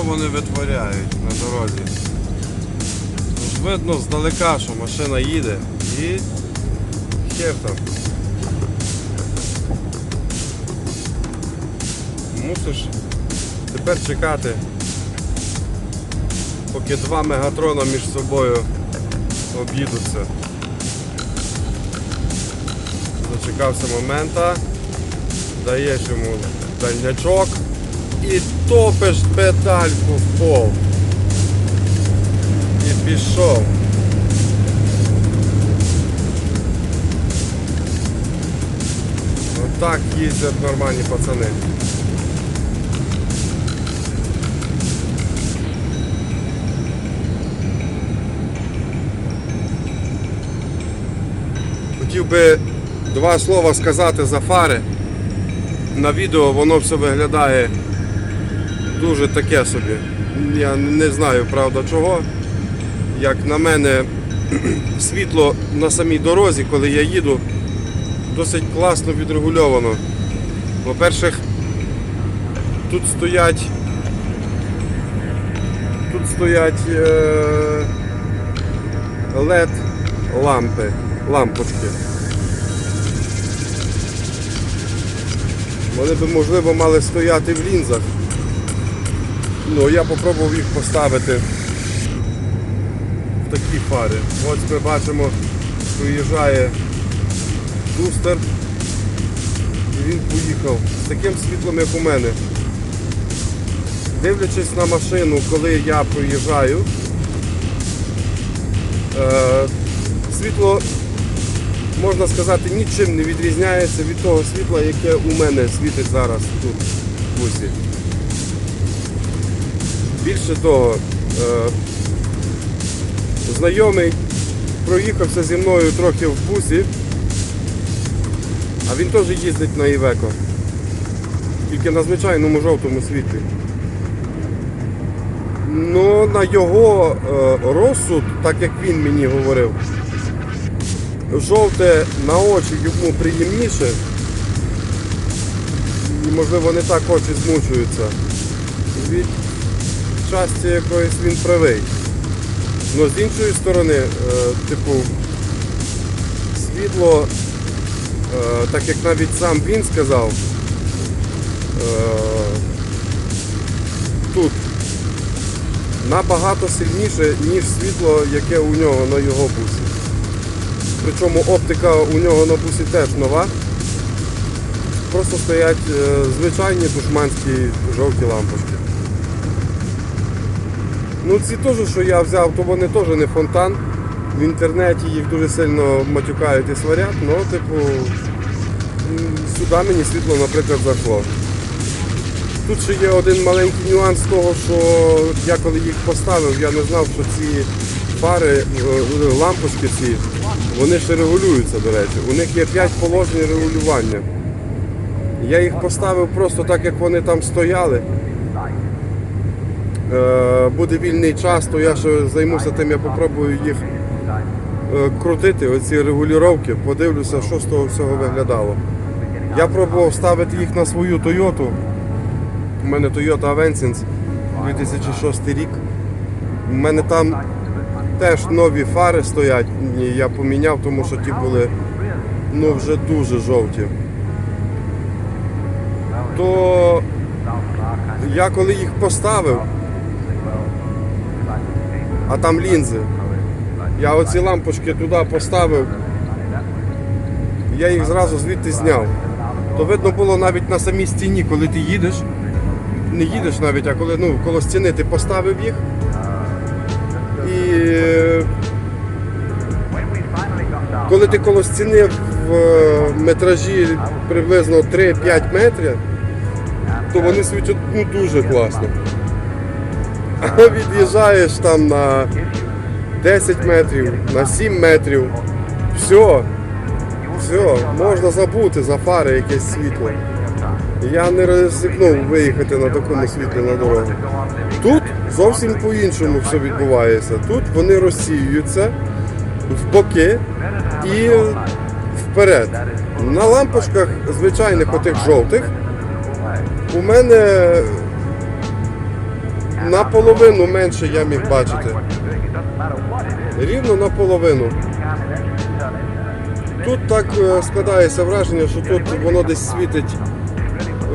вони витворяють на дорозі? Ну видно здалека, що машина їде і хер там. Мусиш тепер чекати, поки два мегатрона між собою об'їдуться. Дочекався момента, даєш йому дальнячок і топиш педальку в пол. І пішов. Отак їздять нормальні пацани. Хотів би два слова сказати за фари. На відео воно все виглядає дуже таке собі. Я не знаю, правда, чого. Як на мене, світло на самій дорозі, коли я їду, досить класно відрегульовано. По-перше, тут стоять тут стоять е- LED лампи, лампочки. Вони би можливо мали стояти в лінзах. Ну, я попробував їх поставити в такі фари. Ось ми бачимо, приїжджає дустер і він поїхав з таким світлом, як у мене. Дивлячись на машину, коли я проїжджаю, е, світло, можна сказати, нічим не відрізняється від того світла, яке у мене світить зараз тут в бусі. Більше того, е, знайомий проїхався зі мною трохи в бусі, а він теж їздить на Івеко. Тільки на звичайному жовтому світлі. Ну, на його е, розсуд, так як він мені говорив, жовте на очі йому приємніше. І можливо не так очі змучуються. Від часті якоїсь він правий. Ну з іншої сторони, е, типу, світло, е, так як навіть сам він сказав, е, тут набагато сильніше, ніж світло, яке у нього на його бусі. Причому оптика у нього на бусі теж нова. Просто стоять е, звичайні душманські жовті лампочки. Ну ці теж, що я взяв, то вони теж не фонтан. В інтернеті їх дуже сильно матюкають і сварять, ну, типу, сюди мені світло, наприклад, зайшло. Тут ще є один маленький нюанс того, що я коли їх поставив, я не знав, що ці фари, е, лампочки ці, вони ще регулюються, до речі. У них є 5 положень регулювання. Я їх поставив просто так, як вони там стояли. Е, Буде вільний час, то я ще займуся тим, я попробую їх е, крутити, оці регулювання, подивлюся, що з того всього виглядало. Я пробував ставити їх на свою Toyota. У мене Toyota Avensis 2006 рік. У мене там теж нові фари стоять, я поміняв, тому що ті були ну, вже дуже жовті. То я коли їх поставив, а там лінзи, я оці лампочки туди поставив, я їх зразу звідти зняв. То видно було навіть на самій стіні, коли ти їдеш, не їдеш навіть, а коли ну, коло стіни ти поставив їх. І коли ти коло стіни в е, метражі приблизно 3-5 метрів, то вони світять ну, дуже класно. Від'їжджаєш там на 10 метрів, на 7 метрів, все, все, можна забути за фари якесь світло. Я не ризикнув виїхати на такому світлі на дорогу. Тут зовсім по-іншому все відбувається. Тут вони розсіюються в боки і вперед. На лампочках звичайних отих жовтих у мене наполовину менше я міг бачити. Рівно наполовину. Тут так е, складається враження, що тут воно десь світить,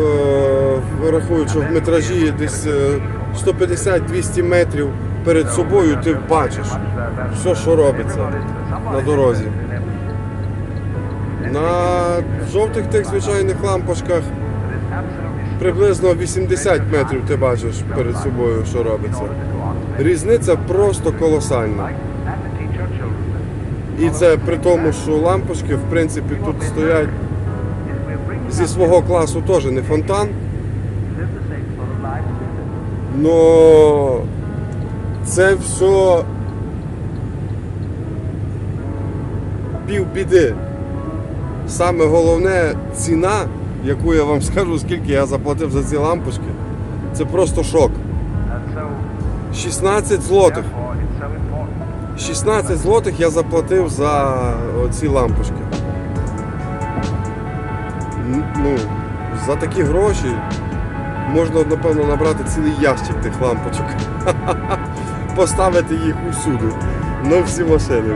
е, рахуючи в метражі десь е, 150-200 метрів перед собою ти бачиш все, що робиться на дорозі. На жовтих тих звичайних лампочках приблизно 80 метрів ти бачиш перед собою, що робиться. Різниця просто колосальна. І це при тому, що лампочки, в принципі, тут стоять зі свого класу теж не фонтан. Но це все півбіди. Саме головне ціна, яку я вам скажу, скільки я заплатив за ці лампочки, це просто шок. 16 злотих. 16 злотих я заплатив за ці лампочки. Ну, за такі гроші можна, напевно, набрати цілий ящик тих лампочок. Поставити їх усюди. На всі машини.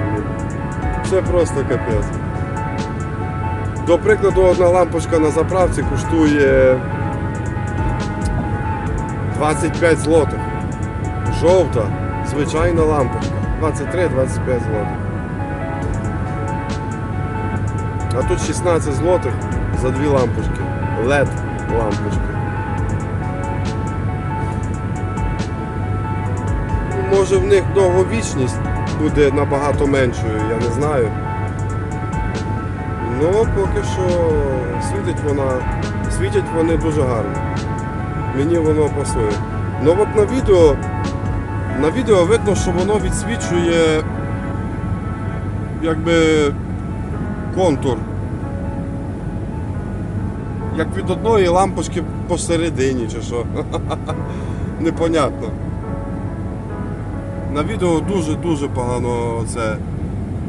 Це просто капець. До прикладу, одна лампочка на заправці коштує 25 злотих. Жовта, звичайна лампочка. 23-25 злотих. А тут 16 злотих за дві лампочки. LED лампочки. Може в них довговічність буде набагато меншою, я не знаю. Ну, поки що світить вона, світять вони дуже гарно. Мені воно пасує. Ну от на відео, на відео видно, що воно відсвічує якби контур. Як від одної лампочки посередині чи що. Непонятно. На відео дуже-дуже погано це.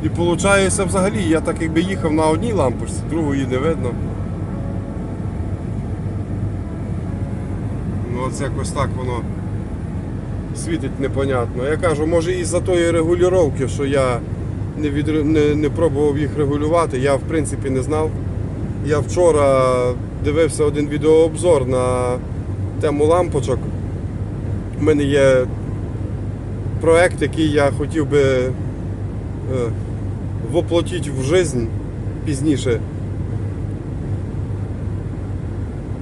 І виходить взагалі, я так якби їхав на одній лампочці, другої не видно. Ну от якось так воно світить непонятно. Я кажу, може із-за тої регулювання, що я не, відре- не, не пробував їх регулювати, я в принципі не знав. Я вчора дивився один відеообзор на тему лампочок. У мене є проект, який я хотів би воплотити в жизнь пізніше.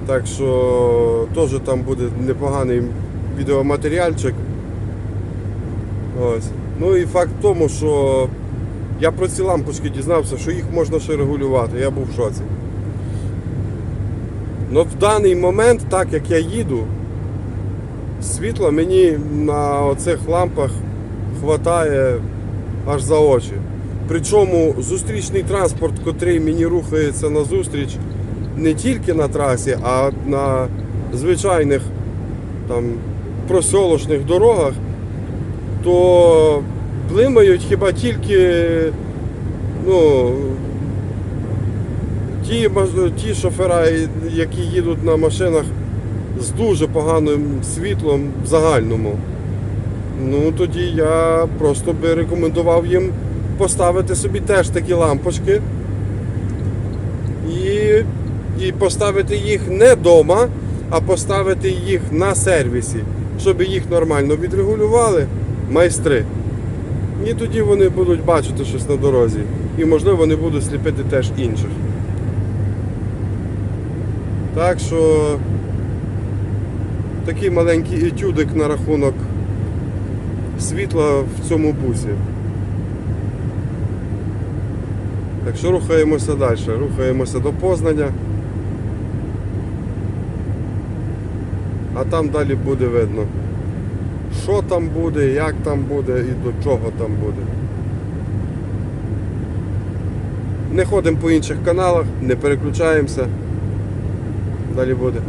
Так що теж там буде непоганий відеоматеріальчик. Ось. Ну і факт в тому, що я про ці лампочки дізнався, що їх можна ще регулювати. Я був в шоці. Ну в даний момент, так як я їду, світла мені на оцих лампах хватає аж за очі. Причому зустрічний транспорт, котрий мені рухається на зустріч не тільки на трасі, а на звичайних там просолошних дорогах, то блимають хіба тільки ну, ті, ті шофера, які їдуть на машинах з дуже поганим світлом в загальному. Ну тоді я просто би рекомендував їм поставити собі теж такі лампочки і, і поставити їх не вдома, а поставити їх на сервісі, щоб їх нормально відрегулювали майстри. І тоді вони будуть бачити щось на дорозі. І можливо вони будуть сліпити теж інших. Так що такий маленький етюдик на рахунок світла в цьому бусі. Так що рухаємося далі, рухаємося до Познання. А там далі буде видно, що там буде, як там буде і до чого там буде. Не ходимо по інших каналах, не переключаємося. Далі буде.